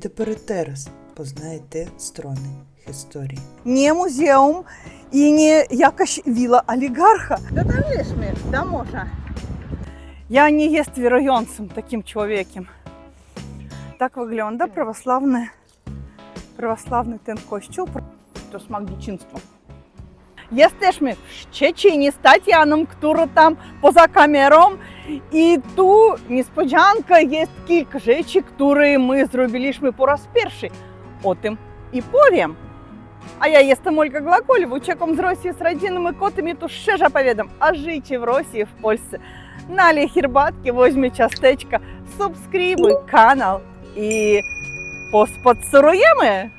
тепер teraz познаєте сторони історії. nie muzeum i nie jakaś wila oligarcha. Да там ми, да może. Я не jest wierującym таким człowiekiem. Так православny, православny ten kościół. To smak dzieciństwa. Jesteśmy w Szczecinie z Tatianą, która tam poza kamerą. I tu niespodzianka jest kilka rzeczy, które my zrobiliśmy po raz pierwszy. O tym i powiem. А я jestem Ольга Глаголева, uciekam z Rosji z rodzinnymi kotami, to szczerze opowiadam o życiu w Rosji, w Polsce. Налей herbatki, weźmie ciasteczka, subskrybuj kanał i posponsорujemy.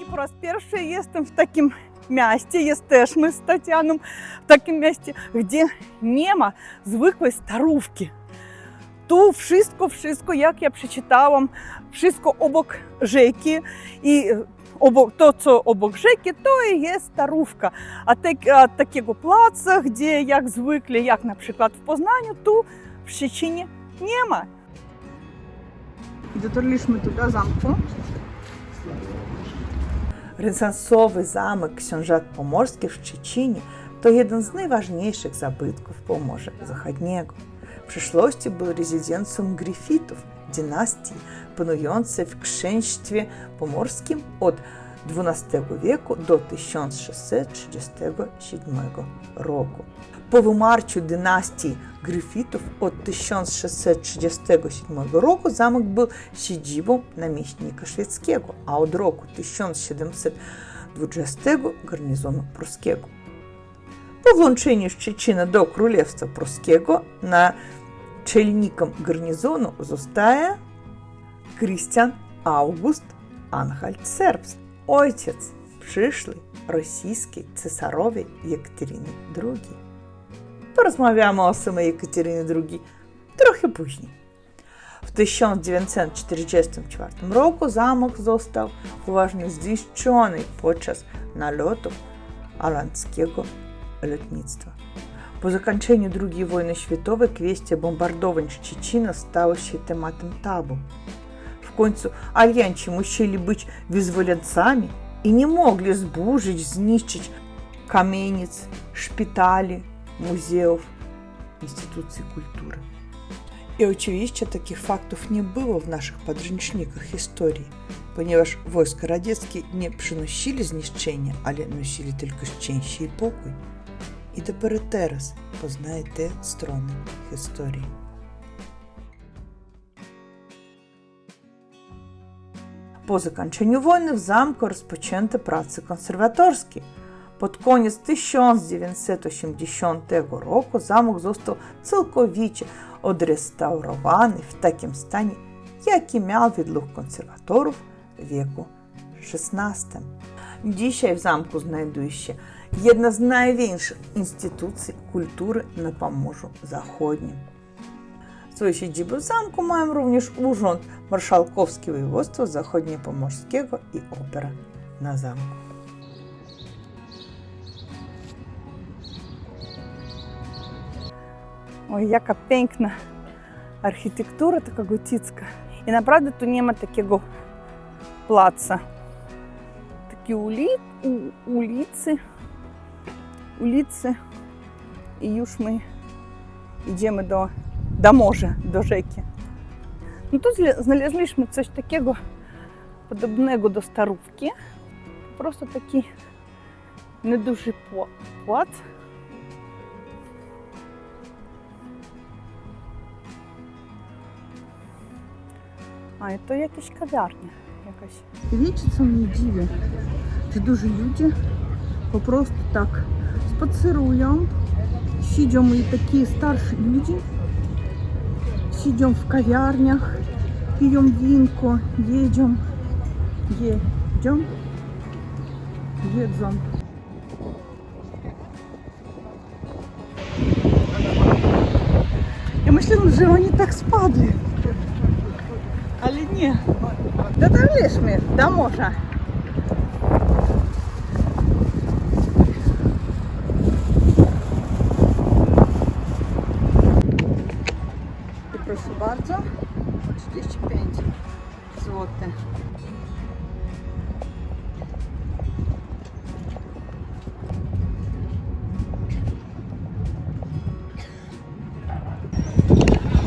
I po raz pierwszy jestem w takim jesteśmy z Tatianą w takim mieście, gdzie nie ma zwykłej starówki. Tu wszystko, wszystko, jak ja przeczytałam, wszystko obok rzeki i obok, to, co obok rzeki, to i jest starówka. A, tak, a takiego placa, gdzie jak zwykle, jak na przykład w Poznaniu, tu w Szczecinie nie ma. Dotarliśmy tu do zamku. Renesansowy zamek Książąt Pomorskich w Szczecinie to jeden z najważniejszych zabytków Pomorza Zachodniego. W przeszłości był rezydencją Gryfitów, dynastii panującej w księstwie pomorskim od XII wieku do 1637 roku. Po wymarciu dynastii Gryfitów od 1637 roku zamek był siedzibą namiestnika szwedzkiego, a od roku 1720 garnizonu pruskiego. Po włączeniu Szczecina do Królestwa Pruskiego naczelnikiem garnizonu zostaje Krystian August Anhalt-Serbst, ojciec przyszłej rosyjskiej cesarowej Jekateryny II. W 1944 roku zamek został poważnie zniszczony podczas nalotu holenderskiego lotnictwa. Po zakończeniu II wojny światowej kwestia bombardowań Szczecina stała się tematem tabu. W końcu alianci musieli być wyzwoleńcami i nie mogli zburzyć, zniszczyć kamienic, szpitali, muzeów, instytucji kultury. I oczywiście takich faktów nie było w naszych podręcznikach historii, ponieważ wojska radzieckie nie przynosili zniszczenia, ale nosili tylko szczęście i pokój. I dopiero teraz poznaje te strony historii. Po zakończeniu wojny w zamku rozpoczęto prace konserwatorskie. Pod koniec 1980 roku zamek został całkowicie odrestaurowany w takim stanie, jaki miał według konserwatorów w wieku XVI. Dzisiaj w zamku znajduje się jedna z największych instytucji kultury na Pomorzu Zachodnim. Swoją siedzibę w zamku również Urząd Marszałkowski Województwa Zachodniopomorskiego i Opera na zamku. Oj, jaka piękna architektura, taka gotycka. I naprawdę tu nie ma takiego placa. Takie uli, u, ulicy, ulicy i już my idziemy do, do morza, do rzeki. No tu zle- znaleźliśmy coś takiego podobnego do starówki. Po prostu taki nieduży pła- płat. A to jakieś kawiarnia jakaś. Wiecie, co mnie dziwi? Że duży ludzie po prostu tak spacerują, siedzą i takie starsi ludzie siedzą w kawiarniach, piją winko, jedzą, jedzą, jedzą. Ja myślałam, oni tak spadli. Ale nie. Dotarliśmy do morza. proszę bardzo. 35 zł.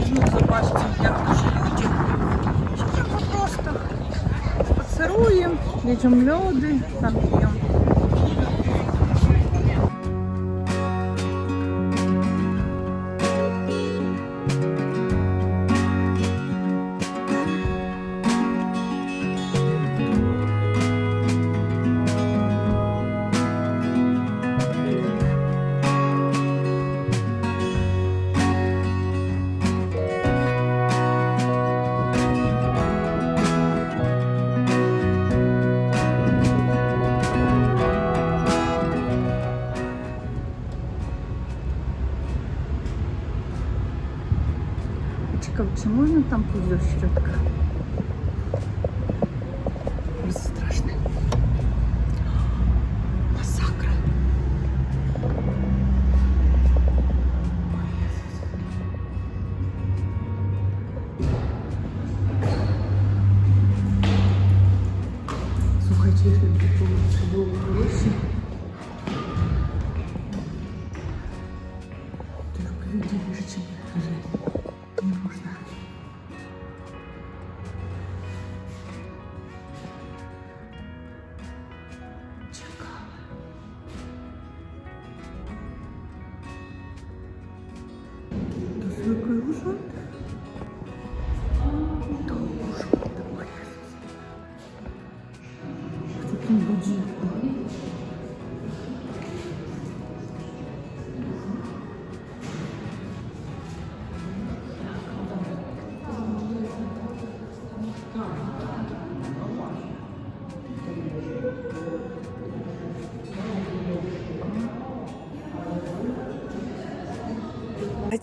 Znów zobaczcie, jak Spacerują, jedzą lody, tam 就是。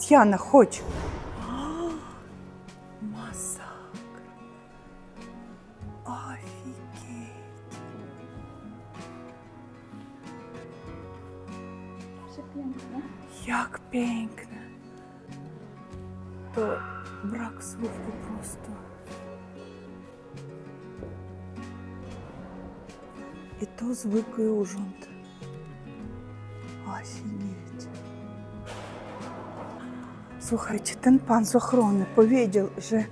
Татьяна, хоть. Массакр. Офигеть. Як пенькне. То брак слуху просто. І то звиклий ужонт. Офігеть. Słuchajcie, ten pan z ochrony powiedział, że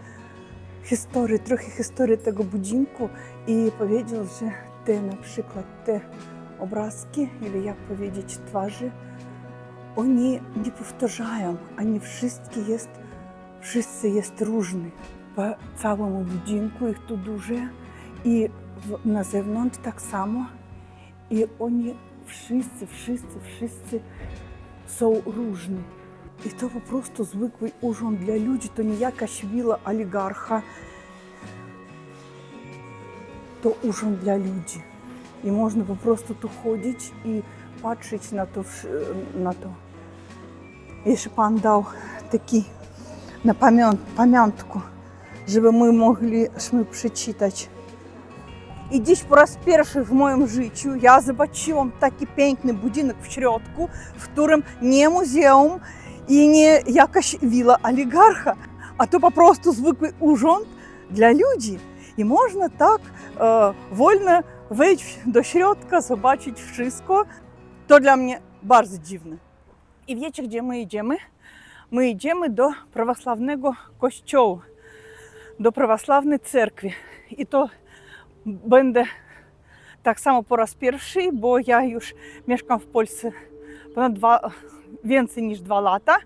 historię, trochę historii tego budynku i powiedział, że te na przykład te obrazki, или jak powiedzieć, twarzy, oni nie powtarzają, oni wszystkie jest, wszyscy jest różni. Po całemu budynku ich tu dużo i w, na zewnątrz tak samo. I oni wszyscy, wszyscy, wszyscy są różni. І то просто звиклий ужин для людей, то не якась віла олігарха, то ужин для людей. І можна просто тут ходити і бачити на то. вш- на то. І ще пан дав такі на пам'ят- пам'ятку, щоб ми могли ми прочитати. І dziś po raz pierwszy w moim życiu ja zobaczyłam taki piękny budynek w środku, w którym nie jakaś wila oligarcha, a to po prostu zwykły urząd dla ludzi. I można tak e, wolno wejść do środka, zobaczyć wszystko. To dla mnie bardzo dziwne. I wiecie, gdzie my idziemy? My idziemy do prawosławnego kościoła, do prawosławnej cerkwi. I to będę tak samo po raz pierwszy, bo ja już mieszkam w Polsce ponad dwa, więcej niż dwa lata.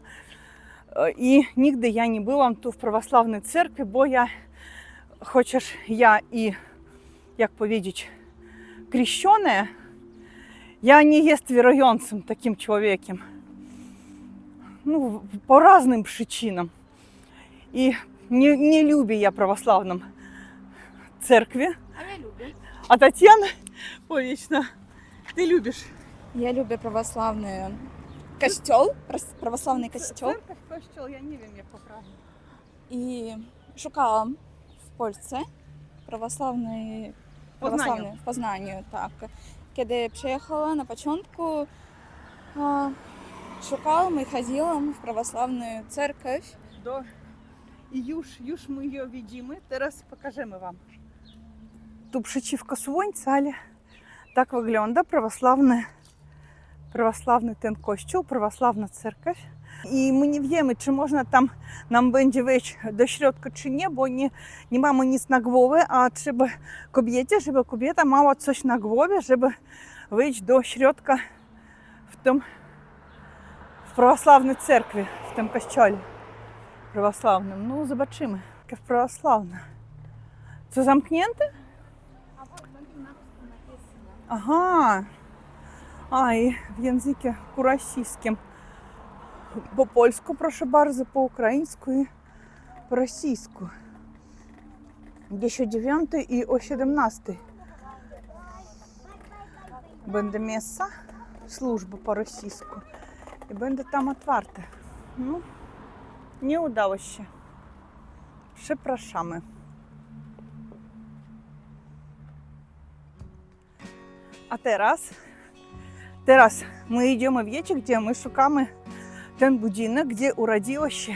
E, I nigdy ja nie byłam tu w prawosławnej cerkwi, bo ja, chociaż ja i, jak powiedzieć, крещенная, я не jest wierującym takim człowiekiem. Ну, по разным причинам. И не, не люблю я православном церкви. А я люблю. А Татьяна, повечно, ты любишь. Я люблю православный костел, православный костел. Церковь, костел, я не wiem jak poprawnie. И шукала в Польsce православний православний в Познанню, так. Przyjechała na początku, a, szukałam i chodziłam w prawosławną cerkiew. До... I już, już my ją widzimy. Teraz pokażemy Wam. Tu przeciwko słońca, ale tak wygląda prawosławny ten kościół, prawosławna cerkiew. I my nie wiemy, czy można tam nam będzie wejść do środka, czy nie, bo nie, nie mamy nic na głowie, a trzeba kobiecie, żeby kobieta miała coś na głowie, żeby wejść do środka w tym w prawosławnej cerkwi, w tym kościele prawosławnym. No, zobaczymy, jakie prawosławne. Co zamknięte? Ага. А, і в язикі по-російським. По польську, прошу bardzo, по українську і по російську. Ще 9 і о 17 буде місце, служба по-російську. І буде там отварте. Ну, nie udało się. Przepraszamy. A teraz, teraz my idziemy, wiecie gdzie? My szukamy ten budynek, gdzie urodziła się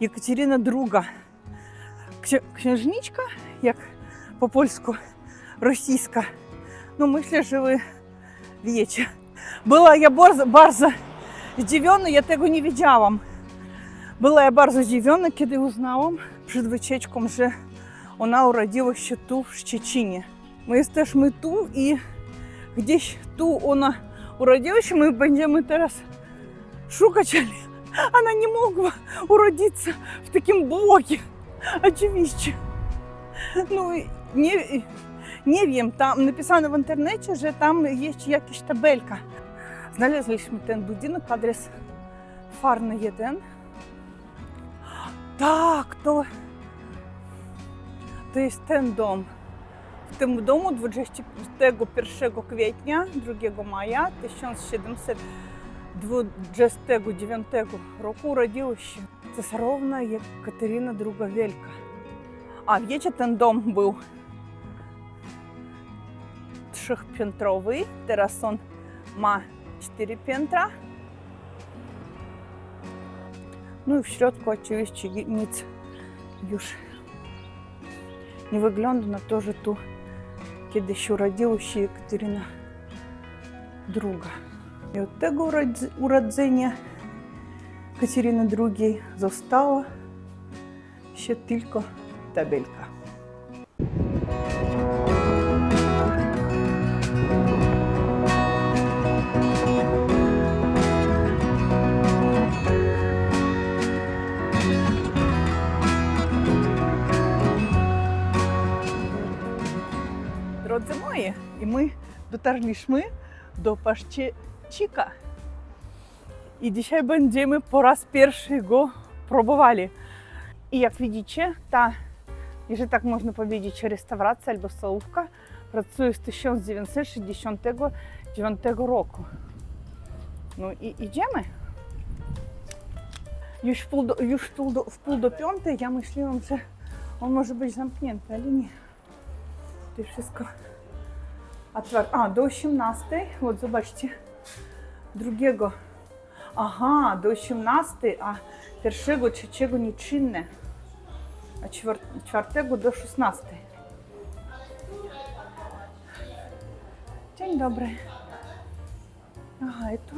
Jekaterina II. Księżniczka, jak po polsku, rosyjska. No myślę, że wy wiecie. Była ja bardzo, bardzo zdziwiona, ja tego nie wiedziałam. Była ja bardzo zdziwiona, kiedy uznałam przed wycieczką, że ona urodziła się tu w Szczecinie. My jesteśmy tu i gdzieś tu ona my będziemy teraz szukać, ale ona nie mogła urodzić w takim bloku. Oczywiście. No i nie, nie wiem, tam napisano w internecie, że tam jest jakaś tabelka. Znaleźliśmy ten budynek, adres Farny 1. Tak, to, to jest ten dom. Tym domu 21 kwietnia 2 maja 1729 roku urodziła się cesarowna Jekaterina II Wielka. A wiecie, ten dom był trzechpiętrowy, teraz on ma cztery piętra. No i w środku oczywiście nic już nie wygląda na to, że tu kiedyś urodziła się Jekateryna II. I od tego urodz- urodzenia Kateryny II została tabelka. Moi, i my dotarliśmy do paszczycika. I dzisiaj będziemy po raz pierwszy go próbowali. I jak widzicie, ta, jeżeli tak można powiedzieć, restauracja albo stołówka pracuje z 1969 roku. No i idziemy. Już w pół do, do, w pół do piątej ja myślałam, że on może być zamknięty, ale nie. To jest wszystko otwarte. A, do 18, вот zobaczcie, drugiego. Aha, do 18, a pierwszego, trzeciego nieczynne, a czwar- czwartego do 16. Dzień dobry. Aha, i tu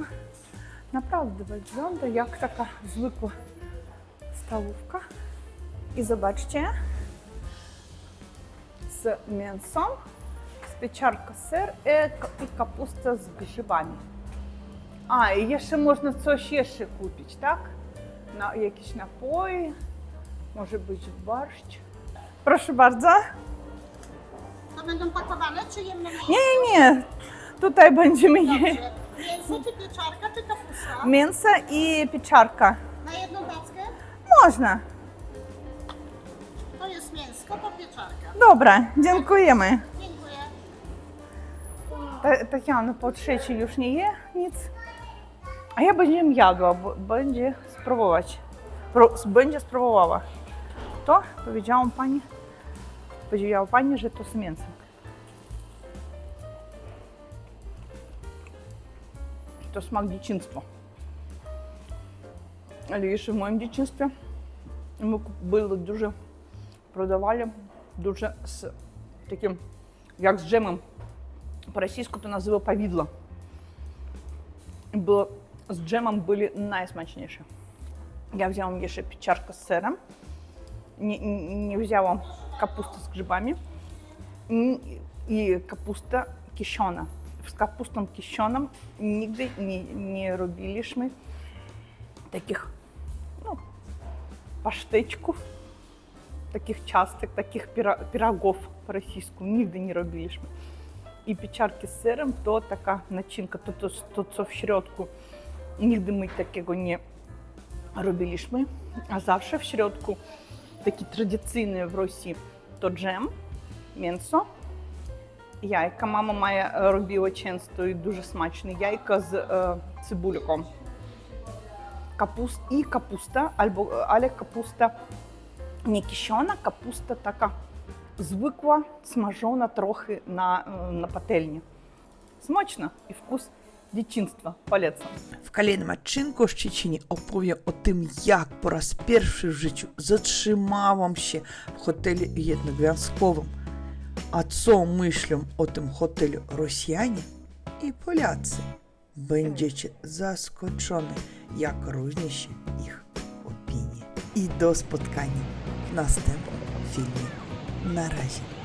naprawdę wygląda jak taka zwykła stołówka. I zobaczcie, z mięsem, Ветчарка, сир і капуста з грибами. А, і є ще можна це ще ще купити, так? На якісь напої, може бути борщ. Proszę bardzo. To będą pakowane czy jedno mięso? Nie, nie, nie. Tutaj będziemy jeść. Mięso czy pieczarka czy kapusta? Mięso i pieczarka. Na jedną paczkę? Można. To jest mięsko, to pieczarka. Dobra, dziękujemy. Dziękuję. Ta- po trzeciej już nie je nic. A ja będę jadła, bo będzie spróbować. Pro, będzie spróbowała. To powiedziałam pani, powiedziała pani, że to z mięsem. To smak dzieciństwa. Ale jeszcze w moim dzieciństwie Ми купили дуже, продавали дуже з таким, як з джемом. По-російську то називаю повідло. Було, з джемом були найсмачніші. Я взяла ще печарка з сиром, не, взяла капусту з грибами і капуста кишона. З капустом кишоном нігде не, не робили ж ми таких ну, паштечків, таких часток, таких пирогов по-російську нігде не робили ж ми. І печарки з сиром, то така начинка, то, то, то, то в середку. Нігде ми такого не робили ми. А завжди в середку такі традиційні в Росії то джем, м'ясо, яйка. Мама моя е, робила часто і дуже смачні яйка з е, цибульком. Капуст і капуста, або але капуста не кишона, капуста така звикла, смажена трохи на, е, на пательні. Смачно і вкус дитинства, палець. В Каліна Щечині оповів о тим, як по раз перший в житті заtrzymałam się w hotelu jednogwiazdkowym, a co myślą o tym hotelu Rosjanie i Polacy. Będziecie zaskoczeni, jak różni się ich opinie. I do spotkania w następnym filmie. Razie.